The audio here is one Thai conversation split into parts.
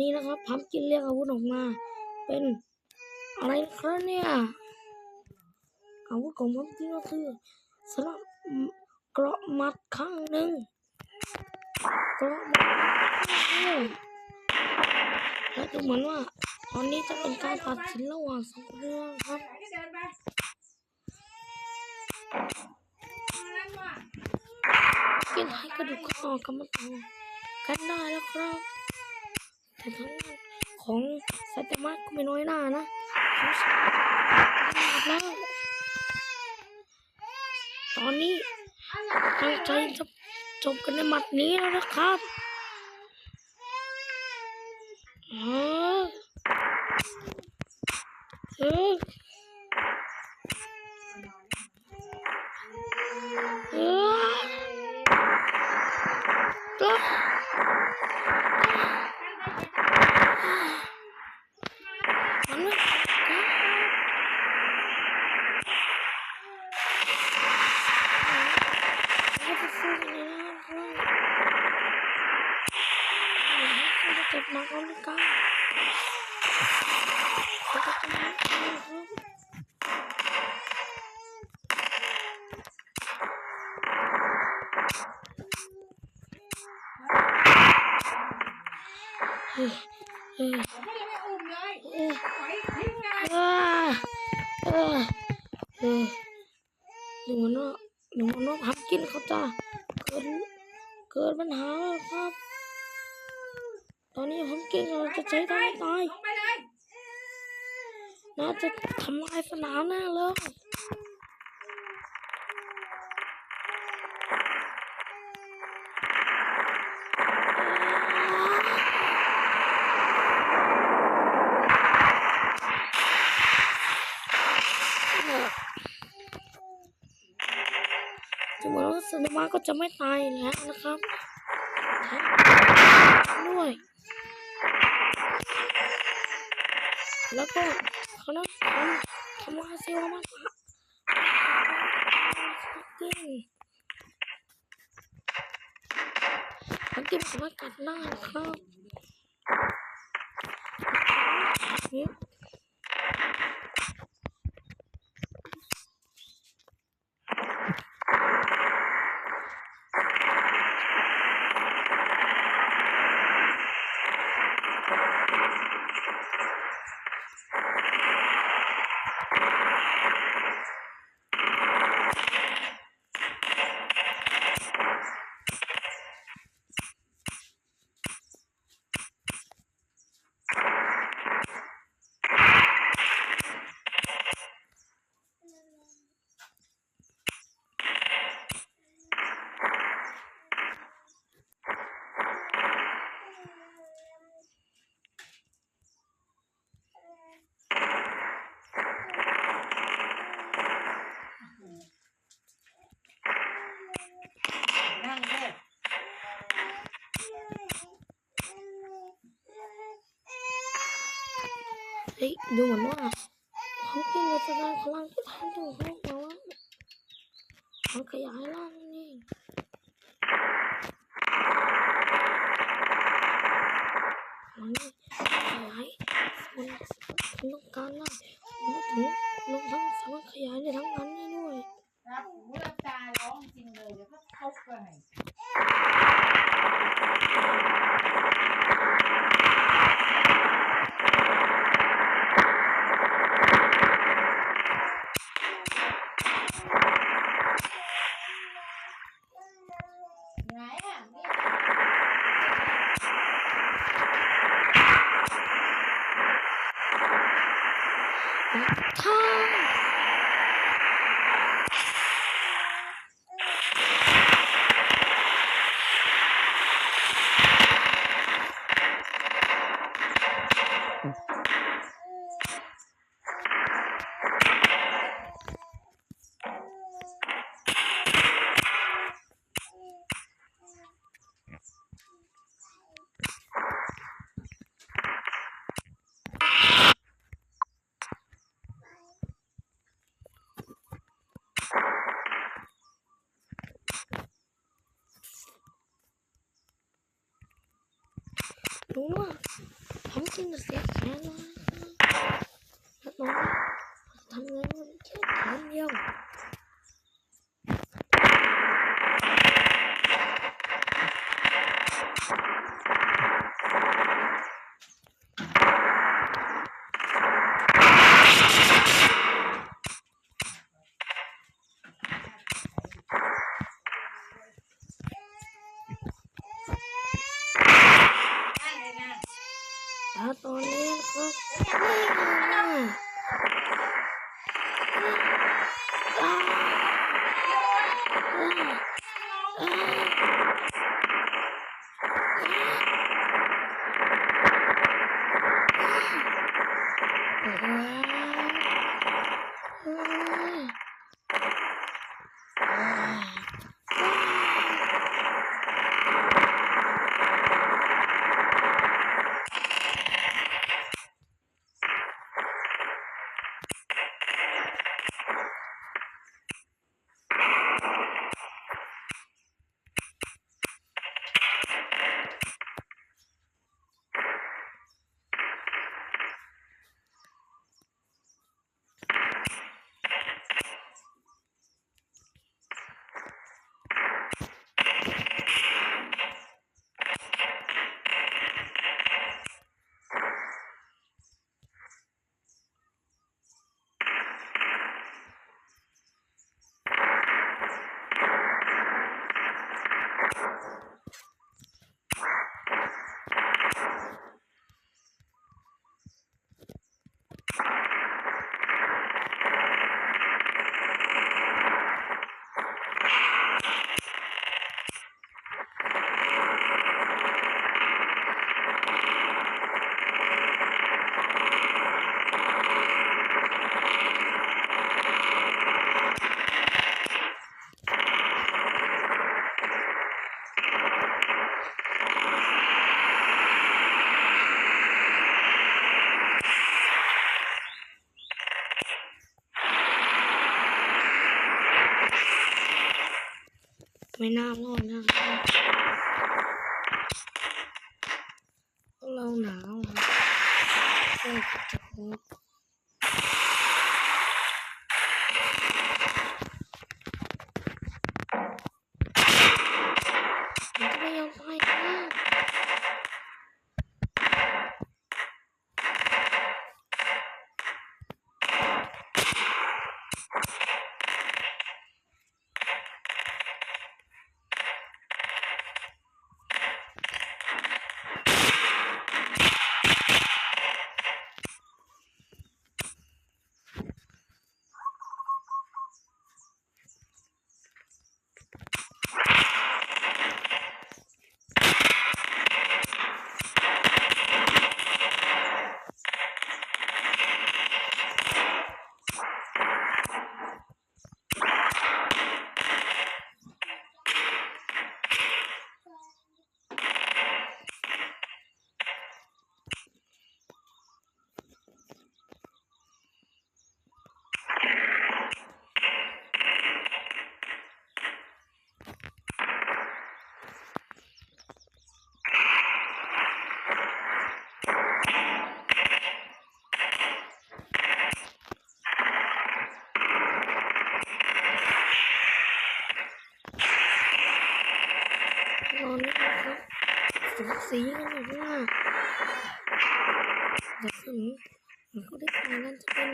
นี่นะครับพัมกินเรียกอาวุธออกมา เป็นอะไรครับเนี่ยอาวุธของพัมกินก็คือสลับเกราะมัดข้างหนึ่งเกราะมัดข้างหนึ่งและดูเหมือนว่าตอนนี้จะเป็นการตัดสินระหว่างสองเรื่องครับกินให้กระดูกคอกำมันต่อกันได้แล้วครับ แต่ทั้งนั้นของไซตามะก็ไม่น้อยหน้านะเขาชนะแล้วตอนนี้ตั้งใจจะจบกันในหมัดนี้แล้วนะครับเออเออเออ ก็มันไม่ก็จะสู้กันเลย นะครับจะเจ็บหนักแล้วกันจะเจ็บหนักนะครับเฮ้ยเฮ้ยผมก็ยังไม่อุ้มเลยเฮ้ยปล่อยทิ้งเลยหนูเนาะหนูเนาะพับกินเขาจะเกิดเกิดปัญหาครับ อนนี้พับกินเราจะใช้ทางตายลงไปเลยน่าจะทำลายสนามแน่เลยดูเหมือนว่าสนามก็จะไม่ตายแล้วนะครับแถม ด้วย แล้วก็เขาต้องทำทำลาเซลล์มากกว่าจริงมันกินสามารถกัดได้ครับนี่ นั่งเลย เฮ้ยดูเหมือนว่าเขากินเราจะได้พลังที่ทำถึงเขาแต่ว่ามันขยายร่างนี่มันขยายมันต้องการได้มันถึงลงทั้งสามารถขยายได้ทั้งนั้นได้ด้วย รับหูรับตาร้องจริงเลยเดี๋ยวก็เข้าไปไหนอะนี่ ท่า ผมกิ Oh, ไม่น่ารอดนะเราหนาวครับก็จะพบ สูสีกันอยู่ว่าจะขึ้นมันก็ได้ทางนั้นจะเป็น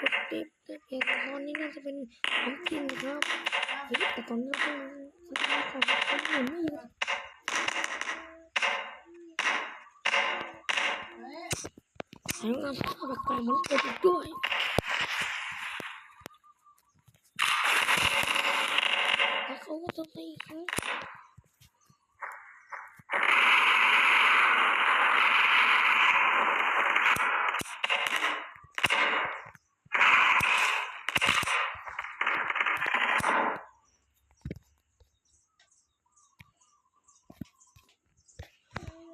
กดเด็บได้เพียงตอนนี้น่าจะเป็นของจริงครับเฮ้ยแต่ตอนนี้เราต้องสตาร์ทก่อนคนอื่นไม่อยู่สายงานภาพแบบกลางมันเกิดอีกด้วยแล้วเขาก็จะไปอีกครั้ง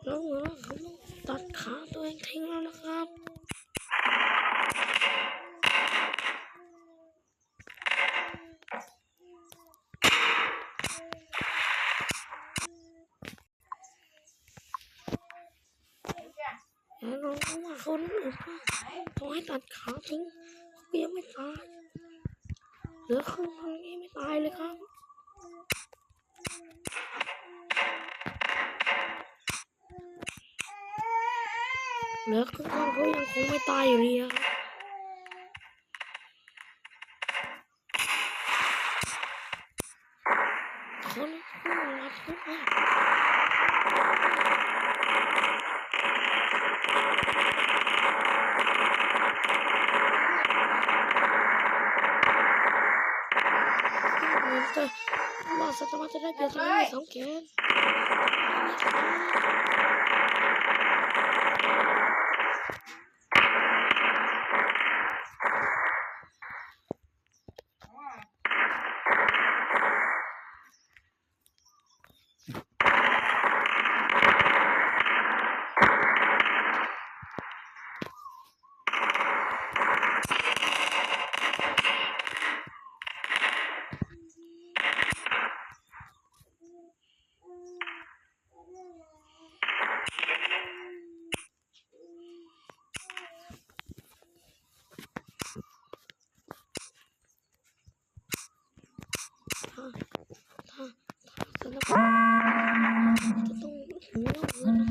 แล้วเหมือนเขาต้องตัดขาตัวเองทิ้งแล้วนะครับ เดี๋ยวจ้ะ เแล้วน้องว่าคนอื่นว่าต่อให้ตัดขาทิ้งเขาก็ยังไม่ตายเหลือครึ่งทางนี้ไม่ตายเลยครับเหลือครึ่งทางเขายังคงไม่ตายอยู่ดีอะครับคนผู้รับทุกข์อะเหมือน จะว่าสัตว์มันจะได้เปรียบทางมีสองแขน ถ้าถ้าถ้าสำหรับจะ ต้